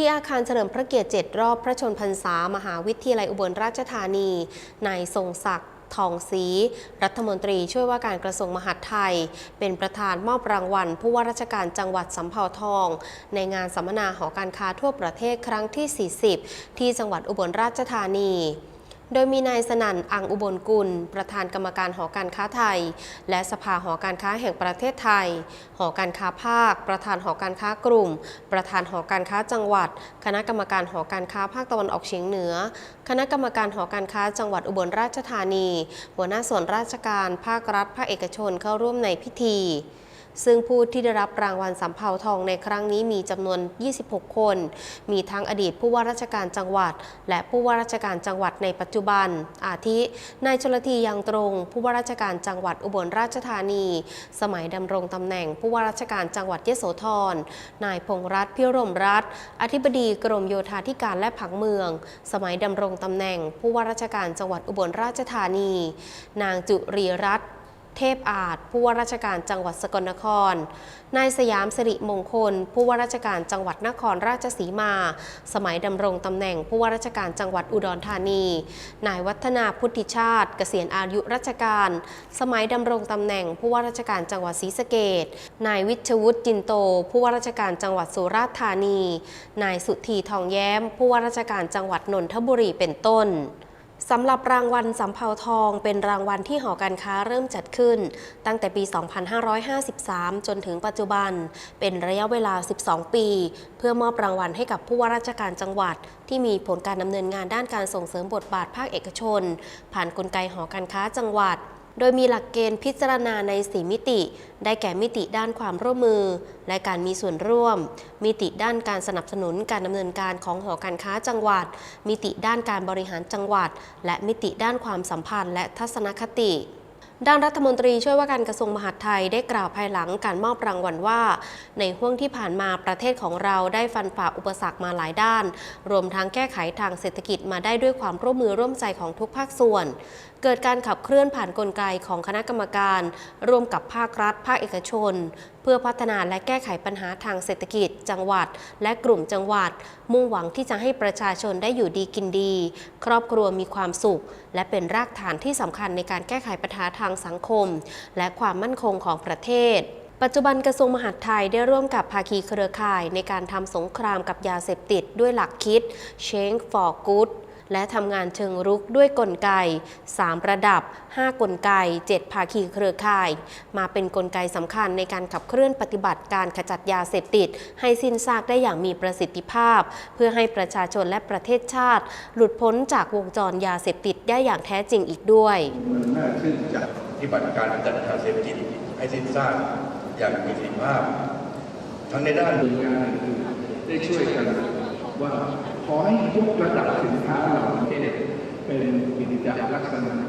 ที่อาคารเฉลิมพระเกียรติ7รอบพระชนพรรษามหาวิทยาลัยอุบลราชธานีนายทรงศักดิ์ทองศรีรัฐมนตรีช่วยว่าการกระทรวงมหาดไทย เป็นประธานมอบรางวัล ผู้ว่าราชการจังหวัดสำเภาทอง ในงานสัมมนาหอการค้าทั่วประเทศครั้งที่ 40 ที่จังหวัดอุบลราชธานี โดยมีนายสนั่น อังอุบลกุล ประธานกรรมการหอการค้าไทย และสภาหอการค้าแห่งประเทศไทย หอการค้าภาค ประธานหอการค้ากลุ่ม ประธานหอการค้าจังหวัด คณะกรรมการหอการค้าภาคตะวันออกเฉียงเหนือ คณะกรรมการหอการค้าจังหวัดอุบลราชธานี หัวหน้าส่วนราชการภาครัฐภาคเอกชนเข้าร่วมในพิธี ซึ่งผู้ที่ได้รับรางวัลสำเภาทองในครั้งนี้มีจำนวน 26 คน มีทั้งอดีตผู้ว่าราชการจังหวัด และผู้ว่าราชการจังหวัดในปัจจุบัน อาทิ นายชลทียังตรง ผู้ว่าราชการจังหวัดอุบลราชธานี สมัยดำรงตำแหน่งผู้ว่าราชการจังหวัดยโสธร นายพงษ์รัตน์พิรมรัตน์อธิบดีกรมโยธาธิการและผังเมือง สมัยดำรงตำแหน่ง ผู้ว่าราชการจังหวัดอุบลราชธานี นางจุรีรัตน์ เทพอาจผู้ว่าราชการจังหวัดสกลนคร นายสยามสิริมงคล ผู้ว่าราชการจังหวัดนครราชสีมา สมัยดำรงตำแหน่งผู้ว่าราชการจังหวัดอุดรธานี นายวัฒนาพุทธิชาติ เกษียณอายุราชการ สมัยดำรงตำแหน่งผู้ว่าราชการจังหวัดศรีสะเกดนายวิชวุฒิจินโต ผู้ว่าราชการจังหวัดสุราษฎร์ธานี นายสุธีทองแย้ม ผู้ว่าราชการจังหวัดนนทบุรีเป็นต้น สำหรับรางวัลสำเภาทองเป็นรางวัลที่หอการค้าเริ่มจัดขึ้น ตั้งแต่ปี 2553 จนถึงปัจจุบัน เป็นระยะเวลา 12 ปี เพื่อมอบรางวัลให้กับผู้ว่าราชการจังหวัด ที่มีผลการดำเนินงานด้านการส่งเสริมบทบาทภาคเอกชน ผ่านนกลไกหอการค้าจังหวัด โดยมีหลักเกณฑ์พิจารณาใน 4 มิติ ได้แก่มิติด้านความร่วมมือ และการมีส่วนร่วม มิติด้านการสนับสนุนการดำเนินการของหอการค้าจังหวัด มิติด้านการบริหารจังหวัด และมิติด้านความสัมพันธ์และทัศนคติ ด้านรัฐมนตรีช่วยว่าการกระทรวงมหาดไทยได้กล่าวภายหลังการมอบรางวัลว่า ในห่วงที่ผ่านมาประเทศของเราได้ฟันฝ่าอุปสรรคมาหลายด้าน รวมทั้งแก้ไขทางเศรษฐกิจมาได้ด้วยความร่วมมือร่วมใจของทุกภาคส่วน เกิดการขับเคลื่อนผ่านนกลไกของคณะกรรมการ ร่วมกับภาครัฐ ภาคเอกชน พื่อพัฒนาและแก้ไขปัญหาทางเศรษฐกิจ จังหวัด และกลุ่มจังหวัด มุ่งหวังที่จะให้ประชาชนได้อยู่ดีกินดี ครอบครัวมีความสุข และเป็นรากฐานที่สำคัญในการแก้ไขปัญหาทางสังคม และความมั่นคงของประเทศปัจจุบันกระทรวงมหาดไทยได้ร่วมกับภาคีเครือข่ายในการทำสงครามกับยาเสพติดด้วยหลักคิด Change for Good และทำงานเชิงรุกด้วยกลไก 3 ระดับ 5 กลไก 7 ภาคีเครือข่าย มาเป็นกลไกสำคัญในการขับเคลื่อนปฏิบัติการขจัดยาเสพติด ให้สิ้นซากได้อย่างมีประสิทธิภาพ เพื่อให้ประชาชนและประเทศชาติ หลุดพ้นจากวงจรยาเสพติดได้อย่างแท้จริงอีกด้วยมันน่าชื่นใจปฏิบัติการกำจัดยาเสพติดให้สิ้นซากอย่างมีประสิทธิภาพ ทั้งในด้านหน่วยงานได้ช่วยกัน ว่าขอให้ยกระดับสินค้าเหล่านี้เป็นกิจจลักษณะ